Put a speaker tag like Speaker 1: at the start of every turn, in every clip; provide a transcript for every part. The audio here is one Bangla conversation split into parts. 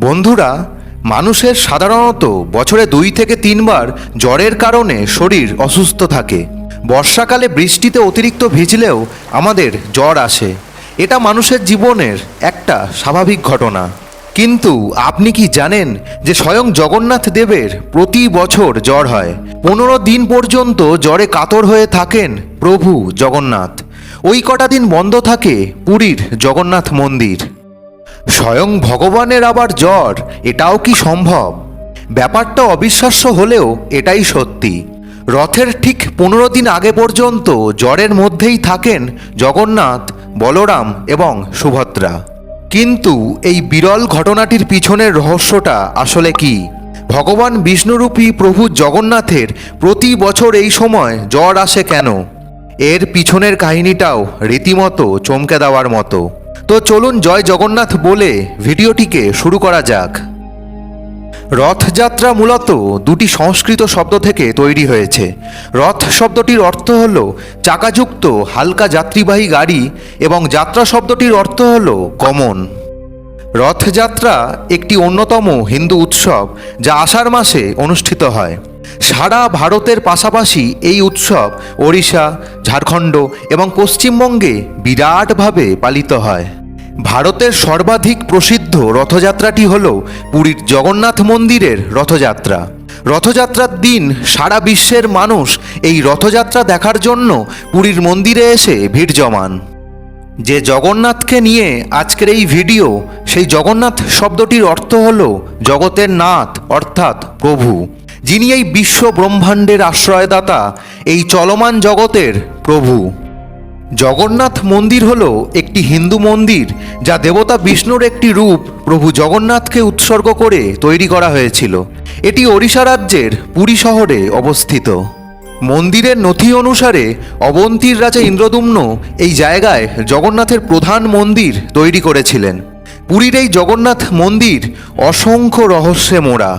Speaker 1: বন্ধুরা, মানুষের সাধারণত বছরে দুই থেকে তিনবার জ্বরের কারণে শরীর অসুস্থ থাকে। বর্ষাকালে বৃষ্টিতে অতিরিক্ত ভিজলেও আমাদের জ্বর আসে। এটা মানুষের জীবনের একটা স্বাভাবিক ঘটনা। কিন্তু আপনি কি জানেন যে স্বয়ং জগন্নাথ দেবের প্রতি বছর জ্বর হয়? পনেরো দিন পর্যন্ত জ্বরে কাতর হয়ে থাকেন প্রভু জগন্নাথ। ওই কটা দিন বন্ধ থাকে পুরীর জগন্নাথ মন্দির। স্বয়ং ভগবানের আবার জ্বর, এটাও কি সম্ভব? ব্যাপারটা অবিশ্বাস্য হলেও এটাই সত্যি। রথের ঠিক পনেরো দিন আগে পর্যন্ত জ্বরের মধ্যেই থাকেন জগন্নাথ, বলরাম এবং সুভদ্রা। কিন্তু এই বিরল ঘটনাটির পিছনের রহস্যটা আসলে কি? ভগবান বিষ্ণুরূপী প্রভু জগন্নাথের প্রতি বছর এই সময় জ্বর আসে কেন? এর পিছনের কাহিনীটাও রীতিমতো চমকে দেওয়ার মতো। তো চলুন জয় জগন্নাথ বলে ভিডিওটিকে শুরু করা যাক। রথযাত্রা মূলত দুটি সংস্কৃত শব্দ থেকে তৈরি হয়েছে। রথ শব্দটির অর্থ হল চাকাযুক্ত হালকা যাত্রীবাহী গাড়ি এবং যাত্রা শব্দটির অর্থ হল গমন। রথযাত্রা একটি অন্যতম হিন্দু উৎসব যা আষাঢ় মাসে অনুষ্ঠিত হয়। সারা ভারতের পাশাপাশি এই উৎসব ওড়িশা, ঝাড়খণ্ড এবং পশ্চিমবঙ্গে বিরাটভাবে পালিত হয়। ভারতের সর্বাধিক প্রসিদ্ধ রথযাত্রাটি হল পুরীর জগন্নাথ মন্দিরের রথযাত্রা। রথযাত্রার দিন সারা বিশ্বের মানুষ এই রথযাত্রা দেখার জন্য পুরীর মন্দিরে এসে ভিড় জমান। যে জগন্নাথকে নিয়ে আজকের এই ভিডিও, সেই জগন্নাথ শব্দটির অর্থ হল জগতের নাথ, অর্থাৎ প্রভু। যিনি এই বিশ্ব ব্রহ্মাণ্ডের আশ্রয়দাতা, এই চলমান জগতের প্রভু। জগন্নাথ মন্দির হল একটি হিন্দু মন্দির, যা দেবতা বিষ্ণুর একটি রূপ প্রভু জগন্নাথকে উৎসর্গ করে তৈরি করা হয়েছিল। এটি ওড়িশা রাজ্যের পুরী শহরে অবস্থিত। মন্দিরের নথি অনুসারে অবন্তীর রাজা ইন্দ্রদুম্ন এই জায়গায় জগন্নাথের প্রধান মন্দির তৈরি করেছিলেন। পুরীর এই জগন্নাথ মন্দির অসংখ্য রহস্যে মোড়া।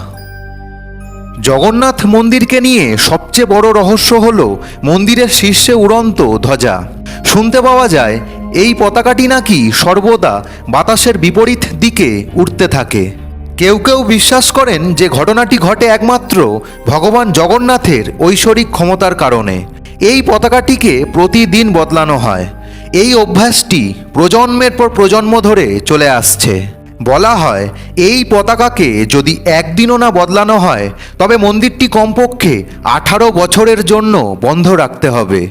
Speaker 1: জগন্নাথ মন্দিরকে নিয়ে সবচেয়ে বড় রহস্য হল মন্দিরের শীর্ষে উড়ন্ত ধ্বজা। শুনতে পাওয়া যায়, এই পতাকাটি নাকি সর্বদা বাতাসের বিপরীত দিকে উঠতে থাকে। কেউ কেউ বিশ্বাস করেন যে ঘটনাটি ঘটে একমাত্র ভগবান জগন্নাথের ঐশ্বরিক ক্ষমতার কারণে। এই পতাকাটিকে প্রতিদিন বদলানো হয়। এই অভ্যাসটি প্রজন্মের পর প্রজন্ম ধরে চলে আসছে। বলা হয়, এই পতাকাকে যদি একদিনও না বদলানো হয়, তবে মন্দিরটি কমপক্ষে আঠারো বছরের জন্য বন্ধ রাখতে হবে।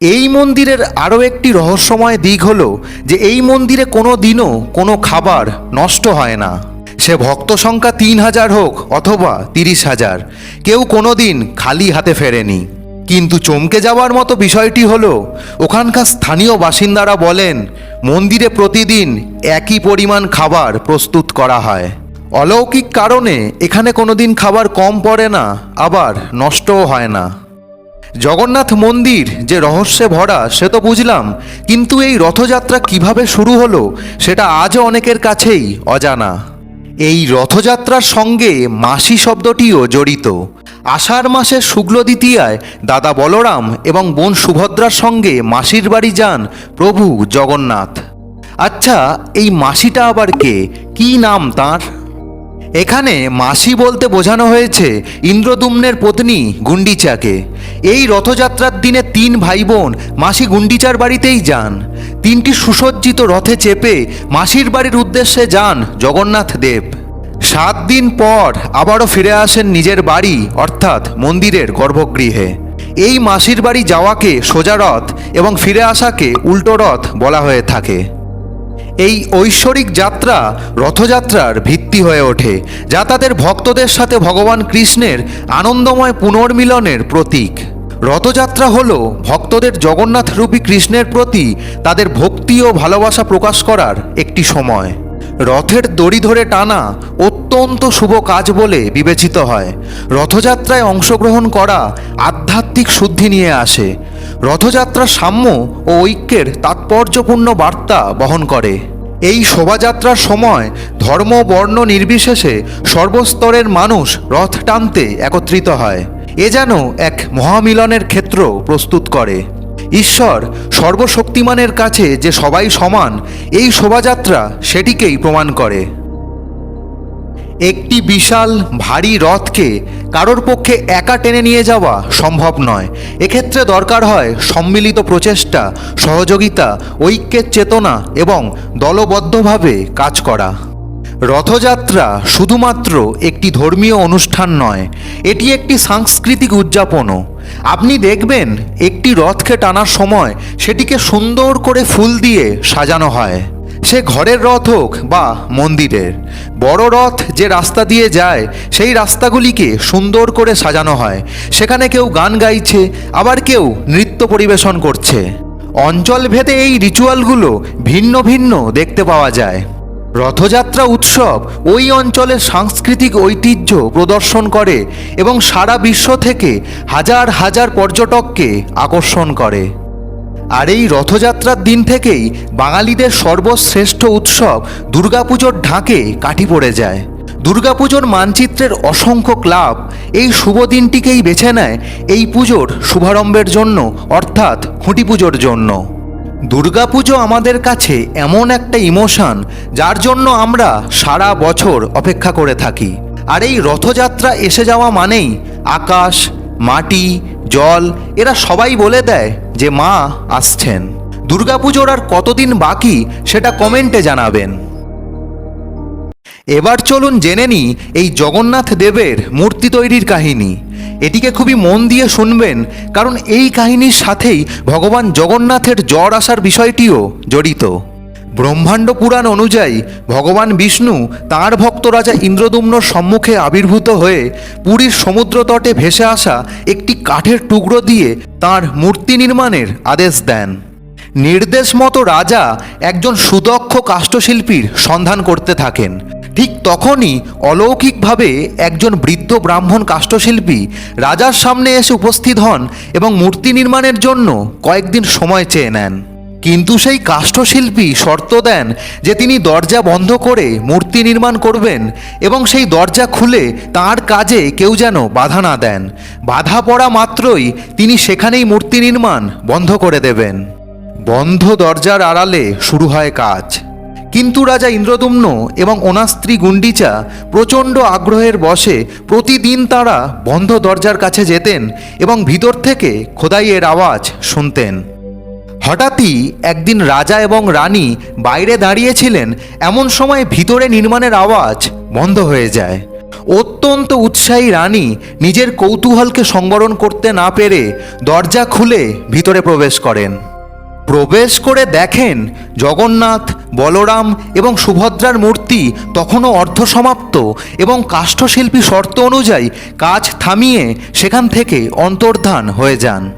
Speaker 1: এই মন্দিরের আরও একটি রহস্যময় দিক হলো যে এই মন্দিরে কোনো দিনও কোনো খাবার নষ্ট হয় না। সে ভক্ত সংখ্যা তিন হাজার হোক অথবা তিরিশ হাজার, কেউ কোনো দিন খালি হাতে ফেরেনি। কিন্তু চমকে যাওয়ার মতো বিষয়টি হলো, ওখানকার স্থানীয় বাসিন্দারা বলেন, মন্দিরে প্রতিদিন একই পরিমাণ খাবার প্রস্তুত করা হয়। অলৌকিক কারণে এখানে কোনোদিন খাবার কম পড়ে না, আবার নষ্টও হয় না। জগন্নাথ মন্দির যে রহস্যে ভরা, সে তো বুঝলাম, কিন্তু এই রথযাত্রা কীভাবে শুরু হলো, সেটা আজও অনেকের কাছেই অজানা। এই রথযাত্রার সঙ্গে মাসি শব্দটিও জড়িত। আষাঢ় মাসের শুক্ল দ্বিতীয়ায় দাদা বলরাম এবং বোন সুভদ্রার সঙ্গে মাসির বাড়ি যান প্রভু জগন্নাথ। আচ্ছা এই মাসিটা আবার কে? কি নাম তার? এখানে মাসি বলতে বোঝানো হয়েছে ইন্দ্রদুম্নের পত্নী গুন্ডিচাকে এই রথযাত্রার দিনে তিন ভাই বোন মাসি গুন্ডিচার বাড়িতেই যান। তিনটি সুসজ্জিত রথে চেপে মাসির বাড়ির উদ্দেশ্যে যান জগন্নাথ দেব। সাত দিন পর আবারও ফিরে আসেন নিজের বাড়ি, অর্থাৎ মন্দিরের গর্ভগৃহে। এই মাসির বাড়ি যাওয়াকে সোজা রথ এবং ফিরে আসাকে উল্টো রথ বলা হয়ে থাকে। এই ঐশ্বরিক যাত্রা রথযাত্রার ভিত্তি হয়ে ওঠে, যা তাদের ভক্তদের সাথে ভগবান কৃষ্ণের আনন্দময় পুনর্মিলনের প্রতীক। রথযাত্রা হল ভক্তদের জগন্নাথ রূপী কৃষ্ণের প্রতি তাদের ভক্তি ও ভালোবাসা প্রকাশ করার একটি সময়। রথের দড়ি ধরে টানা অত্যন্ত শুভ কাজ বলে বিবেচিত হয়। রথযাত্রায় অংশগ্রহণ করা আধ্যাত্মিক শুদ্ধি নিয়ে আসে। রথযাত্রা সাম্য ও ঐক্যের তাৎপর্যপূর্ণ বার্তা বহন করে। এই শোভাযাত্রার সময় ধর্ম, বর্ণ নির্বিশেষে সর্বস্তরের মানুষ রথ টানতে একত্রিত হয়। এ যেন এক মহামিলনের ক্ষেত্র প্রস্তুত করে। ঈশ্বর সর্বশক্তিমানের কাছে যে সবাই সমান, এই শোভাযাত্রা সেটিকেই প্রমাণ করে। একটি বিশাল, ভারী রথকে কারোর পক্ষে একা টেনে নিয়ে যাওয়া সম্ভব নয়। এক্ষেত্রে দরকার হয় সম্মিলিত প্রচেষ্টা, সহযোগিতা, ঐক্যের চেতনা এবং দলবদ্ধভাবে কাজ করা। রথযাত্রা শুধুমাত্র একটি ধর্মীয় অনুষ্ঠান নয়, এটি একটি সাংস্কৃতিক উদযাপনও। আপনি দেখবেন একটি রথকে টানার সময় সেটিকে সুন্দর করে ফুল দিয়ে সাজানো হয়। সে ঘরের রথ হোক বা মন্দিরের, বড় রথ যে রাস্তা দিয়ে যায়, সেই রাস্তাগুলিকে সুন্দর করে সাজানো হয়। সেখানে কেউ গান গাইছে, আবার কেউ নৃত্য পরিবেশন করছে। অঞ্চল ভেদে এই রিচুয়ালগুলো ভিন্ন ভিন্ন দেখতে পাওয়া যায়। রথযাত্রা উৎসব ওই অঞ্চলের সাংস্কৃতিক ঐতিহ্য প্রদর্শন করে এবং সারা বিশ্ব থেকে হাজার হাজার পর্যটককে আকর্ষণ করে। আর এই রথযাত্রার দিন থেকেই বাঙালিদের সর্বশ্রেষ্ঠ উৎসব দুর্গাপুজোর ঢাকে কাঠি পড়ে যায়। দুর্গাপুজোর মানচিত্রের অসংখ্য ক্লাব এই শুভ দিনটিকেই বেছে নেয় এই পুজোর শুভারম্ভের জন্য, অর্থাৎ খুঁটি পুজোর জন্য। দুর্গাপুজো আমাদের কাছে এমন একটা ইমোশন, যার জন্য আমরা সারা বছর অপেক্ষা করে থাকি। আর এই রথযাত্রা এসে যাওয়া মানেই আকাশ, মাটি, জল, এরা সবাই বলে দেয় যে মা আসছেন। দুর্গাপুজোর আর কতদিন বাকি সেটা কমেন্টে জানাবেন। এবার চলুন জেনে নিই এই জগন্নাথ দেবের মূর্তি তৈরির কাহিনী। এটিকে খুবই মন দিয়ে শুনবেন, কারণ এই কাহিনীর সাথেই ভগবান জগন্নাথের জ্বর আসার বিষয়টিও জড়িত। ব্রহ্মাণ্ড পুরাণ অনুযায়ী ভগবান বিষ্ণু তাঁর ভক্ত রাজা ইন্দ্রদুম্নর সম্মুখে আবির্ভূত হয়ে পুরীর সমুদ্র তটে ভেসে আসা একটি কাঠের টুকরো দিয়ে তাঁর মূর্তি নির্মাণের আদেশ দেন। নির্দেশ মতো রাজা একজন সুদক্ষ কাষ্ঠশিল্পীর সন্ধান করতে থাকেন। ঠিক তখনই অলৌকিকভাবে একজন বৃদ্ধ ব্রাহ্মণ কাষ্ঠশিল্পী রাজার সামনে এসে উপস্থিত হন এবং মূর্তি নির্মাণের জন্য কয়েকদিন সময় চেয়ে নেন। কিন্তু সেই কাষ্ঠশিল্পী শর্ত দেন যে তিনি দরজা বন্ধ করে মূর্তি নির্মাণ করবেন এবং সেই দরজা খুলে তার কাজে কেউ যেন বাধা না দেন। বাধা পড়া মাত্রই তিনি সেখানেই মূর্তি নির্মাণ বন্ধ করে দেবেন। বন্ধ দরজার আড়ালে শুরু হয় কাজ। কিন্তু রাজা ইন্দ্রদুম্ন এবং ওনার স্ত্রী গুন্ডিচা প্রচণ্ড আগ্রহের বসে প্রতিদিন তারা বন্ধ দরজার কাছে যেতেন এবং ভিতর থেকে খোদাইয়ের আওয়াজ শুনতেন। হঠাৎই একদিন রাজা এবং রানী বাইরে দাঁড়িয়েছিলেন, এমন সময় ভিতরে নির্মাণের আওয়াজ বন্ধ হয়ে যায়। অত্যন্ত উৎসাহী রানী নিজের কৌতূহলকে সংবরণ করতে না পেরে দরজা খুলে ভিতরে প্রবেশ করেন। প্রবেশ করে দেখেন জগন্নাথ, বলরাম এবং সুভদ্রার মূর্তি তখনও অর্ধসমাপ্ত এবং কাষ্ঠশিল্পী শর্ত অনুযায়ী কাজ থামিয়ে সেখান থেকে অন্তর্ধান হয়ে যান।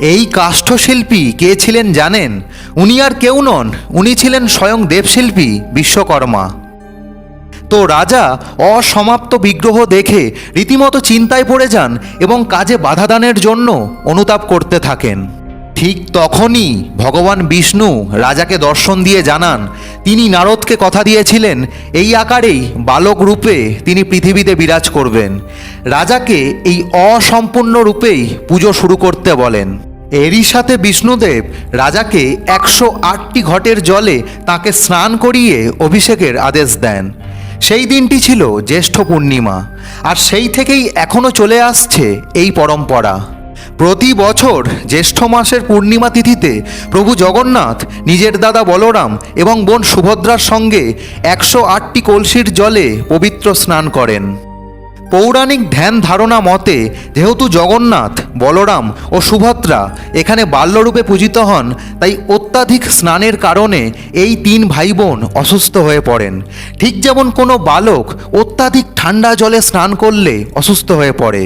Speaker 1: এই কাষ্ঠশিল্পী কে ছিলেন জানেন? উনি আর কেউ নন, উনি ছিলেন স্বয়ং দেবশিল্পী বিশ্বকর্মা। তো রাজা অসমাপ্ত বিগ্রহ দেখে রীতিমতো চিন্তায় পড়ে যান এবং কাজে বাধাদানের জন্য অনুতাপ করতে থাকেন। ঠিক তখনই ভগবান বিষ্ণু রাজাকে দর্শন দিয়ে জানান, তিনি নারদকে কথা দিয়েছিলেন, এই আকারেই বালক রূপে তিনি পৃথিবীতে বিরাজ করবেন। রাজাকে এই অসম্পূর্ণ রূপেই পুজো শুরু করতে বলেন। এরই সাথে বিষ্ণুদেব রাজাকে একশো আটটি ঘটের জলে তাকে স্নান করিয়ে অভিষেকের আদেশ দেন। সেই দিনটি ছিল জ্যেষ্ঠ পূর্ণিমা, আর সেই থেকেই এখনও চলে আসছে এই পরম্পরা। প্রতি বছর জ্যৈষ্ঠ মাসের পূর্ণিমা তিথিতে প্রভু জগন্নাথ, নিজের দাদা বলরাম এবং বোন সুভদ্রার সঙ্গে একশো আটটি কলসির জলে পবিত্র স্নান করেন। পৌরাণিক ধ্যান ধারণা মতে, যেহেতু জগন্নাথ, বলরাম ও সুভদ্রা এখানে বাল্যরূপে পূজিত হন, তাই অত্যাধিক স্নানের কারণে এই তিন ভাই বোন অসুস্থ হয়ে পড়েন। ঠিক যেমন কোনো বালক অত্যাধিক ঠান্ডা জলে স্নান করলে অসুস্থ হয়ে পড়ে।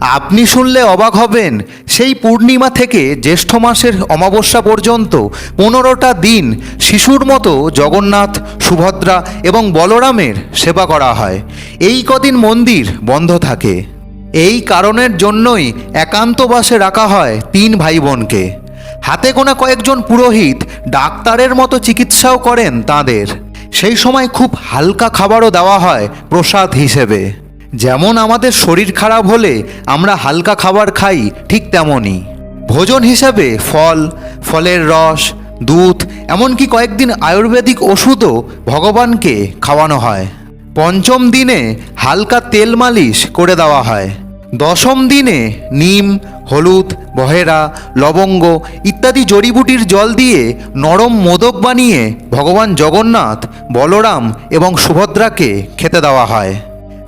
Speaker 1: আপনি শুনলে অবাক হবেন, সেই পূর্ণিমা থেকে জ্যৈষ্ঠ মাসের অমাবস্যা পর্যন্ত পনেরোটা দিন শিশুর মতো জগন্নাথ, সুভদ্রা এবং বলরামের সেবা করা হয়। এই কদিন মন্দির বন্ধ থাকে। এই কারণের জন্যই একান্তবাসে রাখা হয় তিন ভাই বোনকে হাতে গোনা কয়েকজন পুরোহিত ডাক্তারের মতো চিকিৎসাও করেন তাদের। সেই সময় খুব হালকা খাবারও দেওয়া হয় প্রসাদ হিসেবে। যেমন আমাদের শরীর খারাপ হলে আমরা হালকা খাবার খাই, ঠিক তেমনই। ভোজন হিসাবে ফল, ফলের রস, দুধ, এমনকি কয়েকদিন আয়ুর্বেদিক ওষুধও ভগবানকে খাওয়ানো হয়। পঞ্চম দিনে হালকা তেল মালিশ করে দেওয়া হয়। দশম দিনে নিম, হলুদ, বহেরা, লবঙ্গ ইত্যাদি জড়িবুটির জল দিয়ে নরম মোদক বানিয়ে ভগবান জগন্নাথ, বলরাম এবং সুভদ্রাকে খেতে দেওয়া হয়।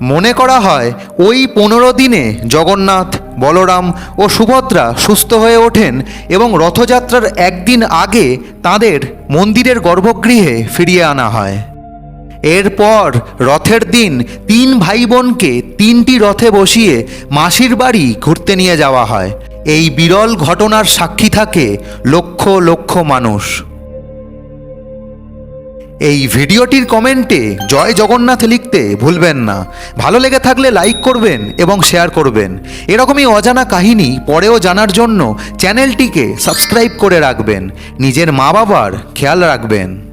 Speaker 1: মনে করা হয়, ওই পনেরো দিনে জগন্নাথ, বলরাম ও সুভদ্রা সুস্থ হয়ে ওঠেন এবং রথযাত্রার একদিন আগে তাদের মন্দিরের গর্ভগৃহে ফিরিয়ে আনা হয়। এরপর রথের দিন তিন ভাই বোনকে তিনটি রথে বসিয়ে মাসির বাড়ি ঘুরতে নিয়ে যাওয়া হয়। এই বিরল ঘটনার সাক্ষী থাকে লক্ষ লক্ষ মানুষ। এই ভিডিওটির কমেন্টে জয় জগন্নাথ লিখতে ভুলবেন না। ভালো লেগে থাকলে লাইক করবেন এবং শেয়ার করবেন। এরকমই অজানা কাহিনী পরেও জানার জন্য চ্যানেলটিকে সাবস্ক্রাইব করে রাখবেন। নিজের মা বাবার খেয়াল রাখবেন।